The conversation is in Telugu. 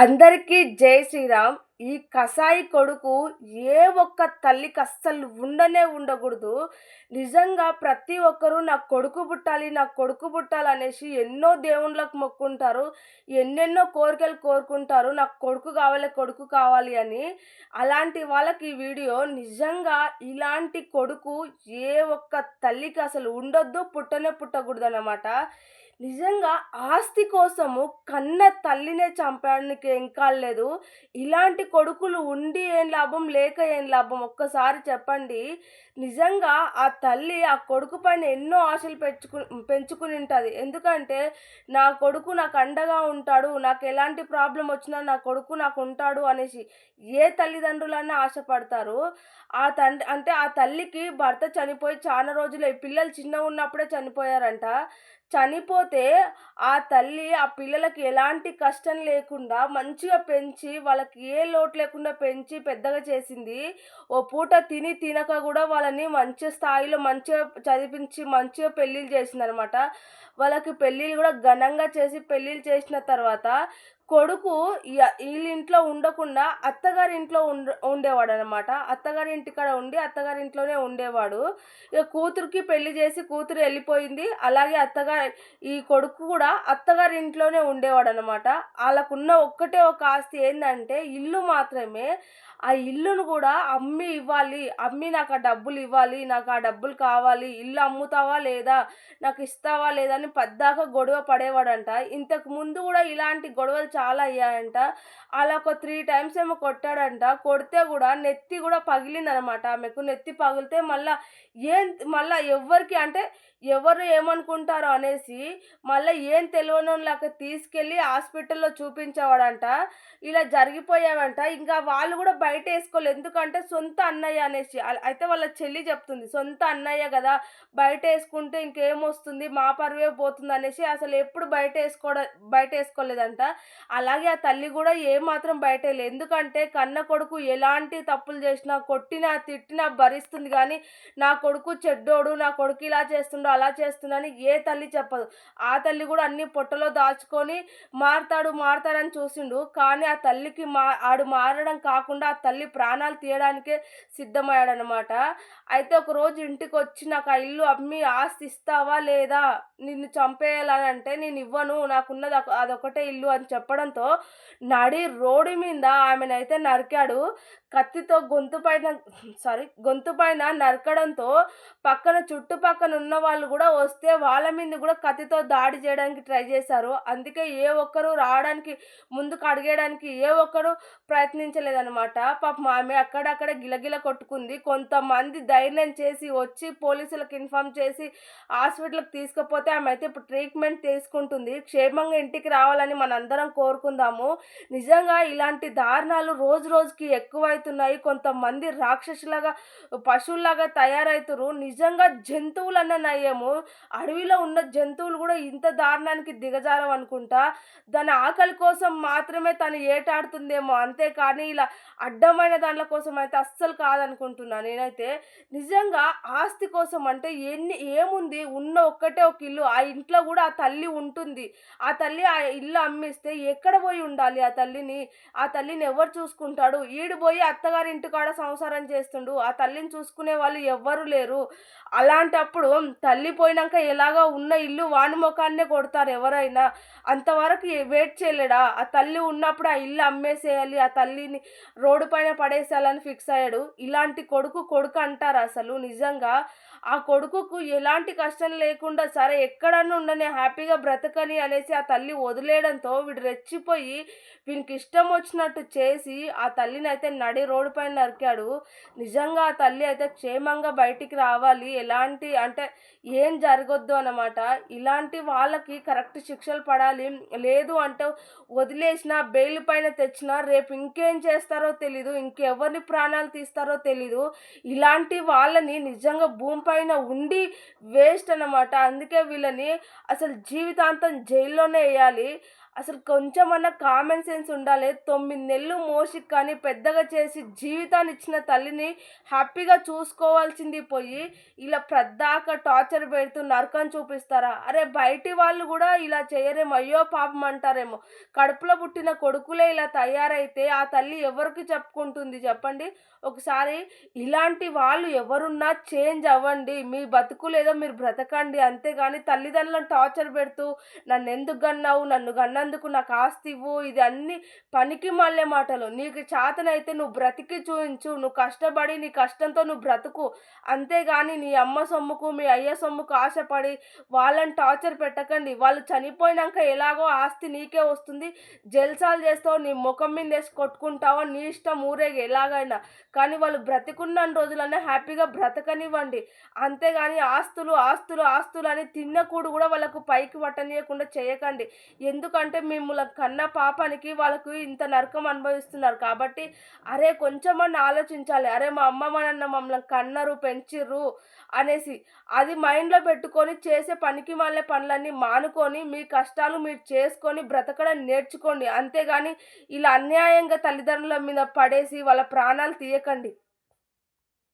అందరికీ జై శ్రీరామ్. ఈ కసాయి కొడుకు ఏ ఒక్క తల్లికి అస్సలు ఉండనే ఉండకూడదు. నిజంగా ప్రతి ఒక్కరూ నా కొడుకు పుట్టాలి నా కొడుకు పుట్టాలి అనేసి ఎన్నో దేవుళ్ళకు మొక్కుంటారు ఎన్నెన్నో కోరికలు కోరుకుంటారు. నాకు కొడుకు కావాలి కొడుకు కావాలి అని. అలాంటి వాళ్ళకి ఈ వీడియో నిజంగా ఇలాంటి కొడుకు ఏ ఒక్క తల్లికి అసలు ఉండొద్దు పుట్టనే పుట్టకూడదు అన్నమాట నిజంగా ఆస్తి కోసము కన్న తల్లినే చంపడానికి ఎంకాలేదు ఇలాంటి కొడుకులు ఉండి ఏం లాభం లేక ఏం లాభం? ఒక్కసారి చెప్పండి. నిజంగా ఆ తల్లి ఆ కొడుకు పైన ఎన్నో ఆశలు పెంచుకు పెంచుకుని ఉంటుంది. ఎందుకంటే నా కొడుకు నాకు అండగా ఉంటాడు నాకు ఎలాంటి ప్రాబ్లం వచ్చినా నా కొడుకు నాకు ఉంటాడు అనేసి ఏ తల్లిదండ్రులన్నా ఆశపడతారు. ఆ తండ్రి అంటే ఆ తల్లికి భర్త చనిపోయి చాలా రోజులు పిల్లలు చిన్నగా ఉన్నప్పుడే చనిపోయారంట. చనిపోతే ఆ తల్లి ఆ పిల్లలకి ఎలాంటి కష్టం లేకుండా మంచిగా పెంచి వాళ్ళకి ఏ లోటు లేకుండా పెంచి పెద్దగా చేసింది. ఓ పూట తిని తినక కూడా వాళ్ళని మంచి స్థాయిలో మంచిగా చదివించి మంచిగా పెళ్ళిళ్ళు చేసింది అనమాట వాళ్ళకి పెళ్ళిళ్ళు కూడా ఘనంగా చేసి పెళ్ళిళ్ళు చేసిన తర్వాత కొడుకు వీళ్ళింట్లో ఉండకుండా అత్తగారి ఇంట్లో ఉండ ఉండేవాడు అనమాట అత్తగారి ఇంటికాడ ఉండి అత్తగారి ఇంట్లోనే ఉండేవాడు. ఇక కూతురికి పెళ్ళి చేసి కూతురు వెళ్ళిపోయింది. అలాగే అత్తగారి ఈ కొడుకు కూడా అత్తగారి ఇంట్లోనే ఉండేవాడు అనమాట వాళ్ళకున్న ఒక్కటే ఒక ఆస్తి ఏంటంటే ఇల్లు మాత్రమే. ఆ ఇల్లును కూడా అమ్మి ఇవ్వాలి. అమ్మి నాకు ఆ డబ్బులు ఇవ్వాలి. నాకు ఆ డబ్బులు కావాలి. ఇల్లు అమ్ముతావా లేదా? నాకు ఇస్తావా లేదా అని పద్దాకా గొడవ పడేవాడంట. ఇంతకు ముందు కూడా ఇలాంటి గొడవలు చాలా అయ్యాయంట. అలా ఒక త్రీ టైమ్స్ ఏమో కొట్టాడంట. కొడితే కూడా నెత్తి కూడా పగిలిందనమాట. ఆమెకు నెత్తి పగిలితే మళ్ళా ఏం మళ్ళీ ఎవరికి అంటే ఎవరు ఏమనుకుంటారో అనేసి మళ్ళీ ఏం తెలియనోళ్ళకి తీసుకెళ్ళి హాస్పిటల్లో చూపించేవాడంట. ఇలా జరిగిపోయావంట. ఇంకా వాళ్ళు కూడా బయట వేసుకోలేదు. ఎందుకంటే సొంత అన్నయ్య అనేసి. అయితే వాళ్ళ చెల్లి చెప్తుంది. సొంత అన్నయ్య కదా. బయట వేసుకుంటే ఇంకేమొస్తుంది మా పరువే పోతుంది అనేసి అసలు ఎప్పుడు బయట వేసుకోవడం బయట వేసుకోలేదంట. అలాగే ఆ తల్లి కూడా ఏమాత్రం బయట ఎందుకంటే కన్న కొడుకు ఎలాంటి తప్పులు చేసినా కొట్టినా తిట్టినా భరిస్తుంది కానీ నా కొడుకు చెడ్డోడు నా కొడుకు ఇలా చేస్తుండో అలా చేస్తుండని ఏ తల్లి చెప్పదు. ఆ తల్లి కూడా అన్ని పొట్టలో దాచుకొని మారతాడు మారతాడని చూసిండు. కానీ ఆ తల్లికి మా ఆడు మారడం కాకుండా ఆ తల్లి ప్రాణాలు తీయడానికే సిద్ధమయ్యాడనమాట అయితే ఒక రోజు ఇంటికి వచ్చి నాకు ఆ ఇల్లు అమ్మి ఆస్తి ఇస్తావా లేదా? నిన్ను చంపేయాలని అంటే నేను ఇవ్వను. నాకున్నది అదొకటే ఇల్లు అని చెప్పడం చెప్పడంతో నడి రోడ్డు మీద ఆమెనైతే నరికాడు. కత్తితో గొంతు పైన సారీ గొంతు పైన నరకడంతో పక్కన చుట్టుపక్కన ఉన్న వాళ్ళు కూడా వస్తే వాళ్ళ మీద కూడా కత్తితో దాడి చేయడానికి ట్రై చేశారు. అందుకే ఏ ఒక్కరు రావడానికి ముందుకు అడిగేయడానికి ఏ ఒక్కరు ప్రయత్నించలేదన్నమాట. పాపం ఆమె అక్కడక్కడ గిలగిల కొట్టుకుంది. కొంతమంది ధైర్యం చేసి వచ్చి పోలీసులకు ఇన్ఫామ్ చేసి హాస్పిటల్కి తీసుకుపోతే ఆమె అయితే ఇప్పుడు ట్రీట్మెంట్ తీసుకుంటుంది. క్షేమంగా ఇంటికి రావాలని మనందరం కోరుకుందాము. నిజంగా ఇలాంటి దారుణాలు రోజు రోజుకి ఎక్కువ అవుతున్నాయి కొంతమంది రాక్షసులాగా పశువులాగా తయారవుతురు నిజంగా జంతువులు నయ్యము అడవిలో ఉన్న జంతువులు కూడా ఇంత దారుణానికి దిగజారం అనుకుంటా. దాని ఆకలి కోసం మాత్రమే తను ఏటాడుతుందేమో. అంతేకాని ఇలా అడ్డమైన దాంట్ల కోసం అయితే అస్సలు కాదనుకుంటున్నా నేనైతే. నిజంగా ఆస్తి కోసం అంటే ఎన్ని ఏముంది? ఉన్న ఒక్కటే ఒక ఇల్లు. ఆ ఇంట్లో కూడా ఆ తల్లి ఉంటుంది. ఆ తల్లి ఆ ఇల్లు అమ్మిస్తే ఎక్కడ పోయి ఉండాలి? ఆ తల్లిని ఆ తల్లిని ఎవరు చూసుకుంటాడు? ఈడు పోయి అత్తగారి ఇంటికాడ సంసారం చేస్తుండు. ఆ తల్లిని చూసుకునే వాళ్ళు ఎవ్వరు లేరు. అలాంటప్పుడు తల్లి పోయినాక ఎలాగా ఉన్న ఇల్లు వాని ముఖాన్నే కొడతారు ఎవరైనా. అంతవరకు వెయిట్ చేయలేడా? ఆ తల్లి ఉన్నప్పుడు ఆ ఇల్లు అమ్మేసేయాలి ఆ తల్లిని రోడ్డు పైన పడేసేయాలని ఫిక్స్ అయ్యాడు. ఇలాంటి కొడుకు కొడుకు అంటారు అసలు నిజంగా. ఆ కొడుకుకు ఎలాంటి కష్టం లేకుండా సరే ఎక్కడన్నా ఉండని హ్యాపీగా బ్రతకని అనేసి ఆ తల్లి వదిలేయడంతో వీడు రెచ్చిపోయి వీనికి ఇష్టం వచ్చినట్టు చేసి ఆ తల్లిని అయితే నడి రోడ్డు పైన నరికాడు. నిజంగా ఆ తల్లి అయితే క్షేమంగా బయటికి రావాలి. ఎలాంటి అంటే ఏం జరగొద్దు అనమాట ఇలాంటి వాళ్ళకి కరెక్ట్ శిక్షలు పడాలి. లేదు అంటే వదిలేసిన బెయిల్ పైన తెచ్చిన రేపు ఇంకేం చేస్తారో తెలీదు. ఇంకెవరిని ప్రాణాలు తీస్తారో తెలీదు. ఇలాంటి వాళ్ళని నిజంగా భూమి పైన ఉండి వేస్ట్ అనమాట అందుకే వీళ్ళని అసలు జీవితాంతం జైల్లోనే వేయాలి. అసలు కొంచెమన్నా కామన్ సెన్స్ ఉండాలి. తొమ్మిది నెలలు మోసి కానీ పెద్దగా చేసి జీవితాన్ని ఇచ్చిన తల్లిని హ్యాపీగా చూసుకోవాల్సింది పోయి ఇలా ప్రద్దాక టార్చర్ పెడుతూ నరకం చూపిస్తారా? అరే బయటి వాళ్ళు కూడా ఇలా చేయరేమో. అయ్యో పాపం అంటారేమో. కడుపులో పుట్టిన కొడుకులే ఇలా తయారైతే ఆ తల్లి ఎవరికి చెప్పుకుంటుంది చెప్పండి? ఒకసారి ఇలాంటి వాళ్ళు ఎవరున్నా చేంజ్ అవ్వండి. మీ బతుకులు ఏదో మీరు బ్రతకండి. అంతేగాని తల్లిదండ్రులను టార్చర్ పెడుతూ నన్ను ఎందుకు గన్నావు? నన్ను ఇచ్చినందుకు నాకు ఆస్తి ఇవ్వు. ఇది అన్ని పనికి మళ్ళే మాటలు. నీకు చేతనైతే నువ్వు బ్రతికి చూయించు. నువ్వు కష్టపడి నీ కష్టంతో నువ్వు బ్రతుకు. అంతేగాని నీ అమ్మ సొమ్ముకు మీ అయ్య సొమ్ముకు ఆశపడి వాళ్ళని టార్చర్ పెట్టకండి. వాళ్ళు చనిపోయినాక ఎలాగో ఆస్తి నీకే వస్తుంది. జల్సాలు చేస్తావు నీ ముఖం మీద వేసి కొట్టుకుంటావో? నీ ఇష్టం ఊరేగి ఎలాగైనా. కానీ వాళ్ళు బ్రతికున్న రోజులనే హ్యాపీగా బ్రతకనివ్వండి. అంతేగాని ఆస్తులు ఆస్తులు ఆస్తులు అని తిన్నకూడు కూడా వాళ్ళకు పైకి పట్టనీయకుండా చేయకండి. ఎందుకంటే మిమ్మల్ని కన్న పాపానికి వాళ్ళకు ఇంత నరకం అనుభవిస్తున్నారు కాబట్టి అరే కొంచెమన్నా ఆలోచించాలి. అరే మా అమ్మ మా నాన్న మమ్మల్ని కన్నరు పెంచిర్రు అనేసి అది మైండ్లో పెట్టుకొని చేసే పనికి మళ్ళీ పనులన్నీ మానుకొని మీ కష్టాలు మీరు చేసుకొని బ్రతకడం నేర్చుకోండి. అంతేగాని ఇలా అన్యాయంగా తల్లిదండ్రుల మీద పడేసి వాళ్ళ ప్రాణాలు తీయకండి.